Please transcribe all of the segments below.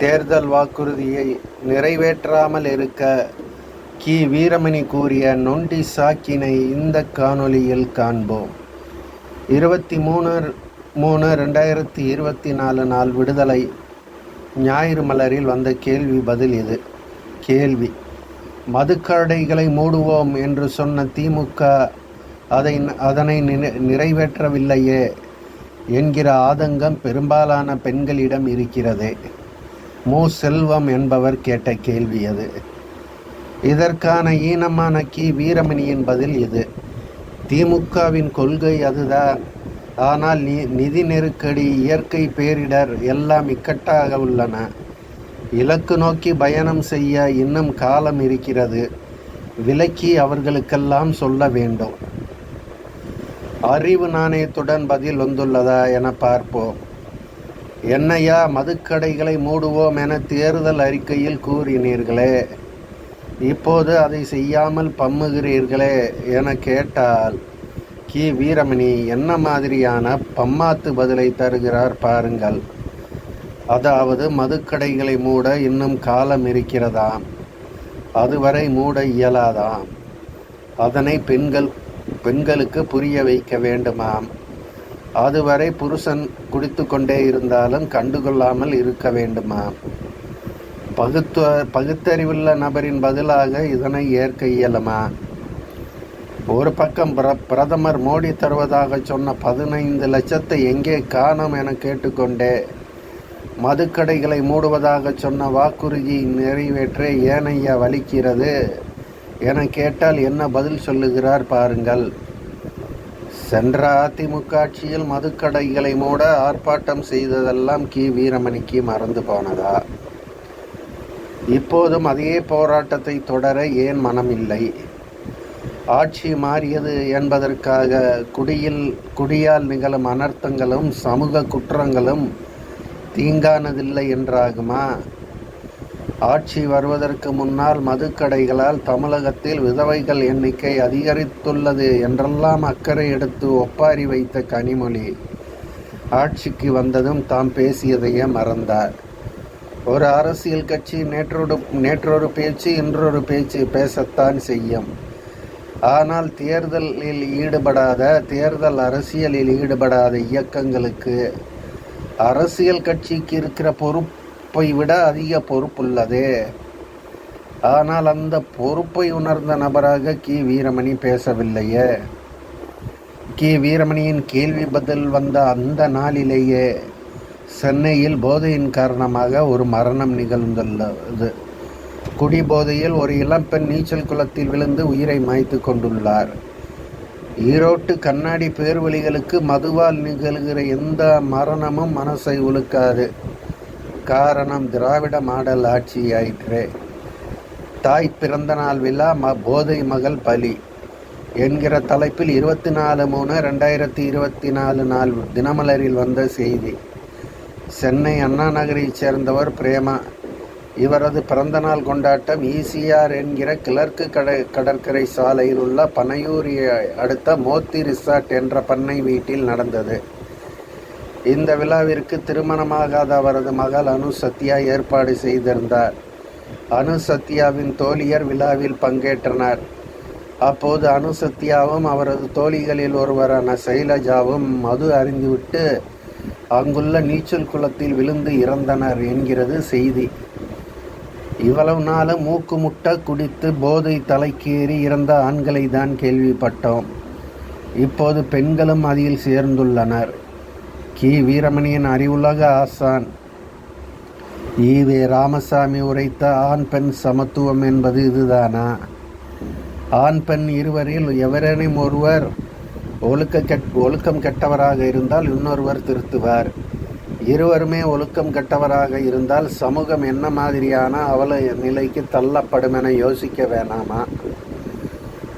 தேர்தல் வாக்குறுதியை நிறைவேற்றாமல் இருக்க கி. வீரமணி கூறிய நொண்டி சாக்கினை இந்த காணொளியில் காண்போம். இருபத்தி மூணு மூணு ரெண்டாயிரத்தி இருபத்தி நாலு நாள் விடுதலை. ஞாயிறு மலரில் வந்த கேள்வி பதில் இது. கேள்வி. மதுக்கடைகளை மூடுவோம் என்று சொன்ன திமுக அதை அதனை நினை- நிறைவேற்றவில்லையே என்கிற ஆதங்கம் பெரும்பாலான பெண்களிடம் இருக்கிறது. மு செல்வம் என்பவர் கேட்ட கேள்வி அது இதற்கான ஈனமான கி வீரமணியின் பதில் இது. திமுகவின் கொள்கை அதுதான். ஆனால் நி நிதி நெருக்கடி இயற்கை பேரிடர் எல்லாம் இக்கட்டாக உள்ளன. இலக்கு நோக்கி பயணம் செய்ய இன்னும் காலம் இருக்கிறது. விலக்கி அவர்களுக்கெல்லாம் சொல்ல வேண்டும். அறிவு நாணயத்துடன் பதில் வந்துள்ளதா என பார்ப்போம். என்னையா மதுக்கடைகளை மூடுவோம் என தேர்தல் அறிக்கையில் கூறினீர்களே இப்போது அதை செய்யாமல் பம்முகிறீர்களே என கேட்டால் கி. வீரமணி என்ன மாதிரியான பம்மாத்து பதிலை தருகிறார் பாருங்கள். அதாவது மதுக்கடைகளை மூட இன்னும் காலம் இருக்கிறதாம். அதுவரை மூட இயலாதாம். அதனை பெண்கள் பெண்களுக்கு புரிய வைக்க வேண்டுமாம். அதுவரை புருஷன் குடித்து கொண்டே இருந்தாலும் கண்டுகொள்ளாமல் இருக்க வேண்டுமா? பகுத்து பகுத்தறிவுள்ள நபரின் பதிலாக இதனை ஏற்க இயலுமா? ஒரு பக்கம் பிர பிரதமர் மோடி தருவதாக சொன்ன பதினைந்து லட்சத்தை எங்கே காணோம் என கேட்டுக்கொண்டே மதுக்கடைகளை மூடுவதாக சொன்ன வாக்குறுதி நிறைவேற்ற ஏனையா வலிக்கிறது என கேட்டால் என்ன பதில் சொல்லுகிறார் பாருங்கள். சென்ற அதிமுக ஆட்சியில் மதுக்கடைகளை மூட ஆர்ப்பாட்டம் செய்ததெல்லாம் கி. வீரமணிக்கு மறந்து போனதா? இப்போதும் அதே போராட்டத்தை தொடர ஏன் மனமில்லை? ஆட்சி மாறியது என்பதற்காக குடியில் குடியால் நிகழும் அனர்த்தங்களும் சமூக குற்றங்களும் தீங்கானதில்லை என்றாகுமா? ஆட்சி வருவதற்கு முன்னால் மதுக்கடைகளால் தமிழகத்தில் விதவைகள் எண்ணிக்கை அதிகரித்துள்ளது என்றெல்லாம் அக்கறை எடுத்து ஒப்பாரி வைத்த கனிமொழி. ஆட்சிக்கு வந்ததும் தாம் பேசியதையே மறந்தார். ஒரு அரசியல் கட்சி நேற்றொரு நேற்றொரு பேச்சு இன்றொரு பேச்சு பேசத்தான் செய்யும். ஆனால் தேர்தலில் ஈடுபடாத தேர்தல் அரசியலில் ஈடுபடாத இயக்கங்களுக்கு அரசியல் கட்சிக்கு இருக்கிற பொறுப்பு விட அதிக பொறுப்புள்ளது. ஆனால் அந்த பொறுப்பை உணர்ந்த நபராக கி. வீரமணி பேசவில்லையே. கி. வீரமணியின் கேள்வி பதில் வந்த அந்த நாளிலேயே சென்னையில் போதையின் காரணமாக ஒரு மரணம் நிகழ்ந்துள்ளது. குடிபோதையில் ஒரு இளம்பெண் நீச்சல் குளத்தில் விழுந்து உயிரை மாய்த்து கொண்டுள்ளார். ஈரோட்டு கண்ணாடி பேர்வழிகளுக்கு மதுவால் நிகழ்கிற எந்த மரணமும் மனசை உழுக்காது காரணம் திராவிட மாடல் ஆட்சி ஆயிற்றே தாய் பிறந்த நாள் விழா ம போதை மகள் பலி என்கிற தலைப்பில் இருபத்தி நாலு மூணு ரெண்டாயிரத்தி இருபத்தி நாலு நாள் தினமலரில் வந்த செய்தி. சென்னை அண்ணா நகரைச் சேர்ந்தவர் பிரேமா. இவரது பிறந்தநாள் கொண்டாட்டம் ஈசிஆர் என்கிற கிழக்கு கட கடற்கரை சாலையில் உள்ள பனையூரியை அடுத்த மோத்தி ரிசார்ட் என்ற பண்ணை வீட்டில் நடந்தது. இந்த விழாவிற்கு திருமணமாகாத அவரது மகள் அனு சத்யா ஏற்பாடு செய்திருந்தார். அனு சத்யாவின் தோழியர் விழாவில் பங்கேற்றனர். அப்போது அனு சத்யாவும் அவரது தோழிகளில் ஒருவரான சைலஜாவும் மது அறிந்துவிட்டு அங்குள்ள நீச்சல் குளத்தில் விழுந்து இறந்தனர் என்கிறது செய்தி. இவ்வளவு நாளும் மூக்கு முட்டை குடித்து போதை தலைக்கேறி இறந்த ஆண்களை தான் கேள்விப்பட்டோம். இப்போது பெண்களும் அதில் சேர்ந்துள்ளனர். கி வீரமணியின் அறிவுலக ஆசான். ஈவே ராமசாமி உரைத்த ஆண் பெண் சமத்துவம் என்பது இதுதானா? ஆண் பெண் இருவரில் எவரேனும் ஒருவர் ஒழுக்க கெட் ஒழுக்கம் கெட்டவராக இருந்தால் இன்னொருவர் திருத்துவார். இருவருமே ஒழுக்கம் கெட்டவராக இருந்தால் சமூகம் என்ன மாதிரியான அவல நிலைக்கு தள்ளப்படும் என யோசிக்க வேணாமா?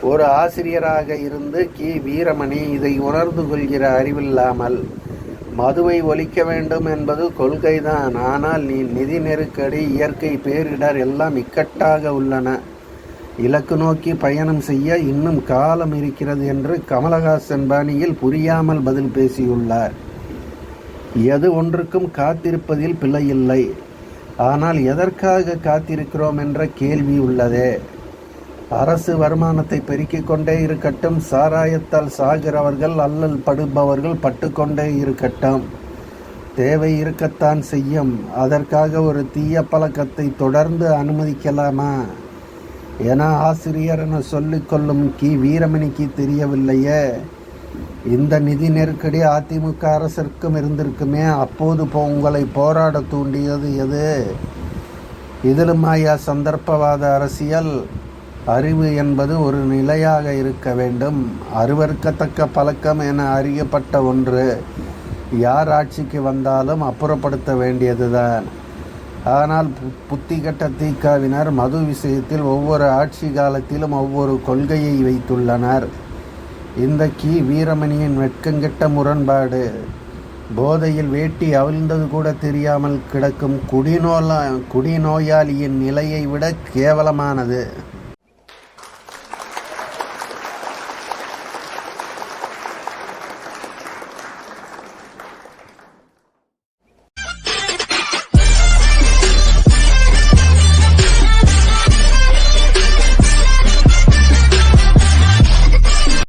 ஒரு ஆசிரியராக இருந்து கி வீரமணி இதை உணர்ந்து கொள்கிற அறிவில்லாமல் மதுவை ஒழிக்க வேண்டும் என்பது கொள்கைதான். ஆனால் நீ நிதி நெருக்கடி இயற்கை பேரிடர் எல்லாம் இக்கட்டாக உள்ளன. இலக்கு நோக்கி பயணம் செய்ய இன்னும் காலம் இருக்கிறது என்று கமலஹாசன் பாணியில் புரியாமல் பதில் பேசியுள்ளார். எது ஒன்றுக்கும் காத்திருப்பதில் பிழையில்லை ஆனால் எதற்காக காத்திருக்கிறோம் என்ற கேள்வி உள்ளதே. அரசு வருமானத்தை பெருக்கிக் கொண்டே இருக்கட்டும் சாராயத்தால் சாகிறவர்கள் அல்லல் படுபவர்கள் பட்டுக்கொண்டே இருக்கட்டும். தேவை இருக்கத்தான் செய்யும். அதற்காக ஒரு தீய பழக்கத்தை தொடர்ந்து அனுமதிக்கலாமா? என ஆசிரியர் என சொல்லிக்கொள்ளும் கி. வீரமணிக்கு தெரியவில்லையே. இந்த நிதி நெருக்கடி அதிமுக அரசிற்கும் இருந்திருக்குமே. அப்போது போ உங்களை போராட தூண்டியது எது? இதிலும் ஐயா சந்தர்ப்பவாத அரசியல். அறிவு என்பது ஒரு நிலையாக இருக்க வேண்டும். அருவருக்கத்தக்க பழக்கம் என அறியப்பட்ட ஒன்று. யார் ஆட்சிக்கு வந்தாலும் அப்புறப்படுத்த வேண்டியதுதான். ஆனால் பு- புத்தி கட்ட தீக்காவினர் மது விஷயத்தில் ஒவ்வொரு ஆட்சி காலத்திலும் ஒவ்வொரு கொள்கையை வைத்துள்ளனர். இந்த கி வீரமணியின் வெட்கங்கெட்ட முரண்பாடு போதையில் வேட்டி அவிழ்ந்தது கூட தெரியாமல் கிடக்கும் குடிநோலா குடிநோயாளியின் நிலையை விட கேவலமானது.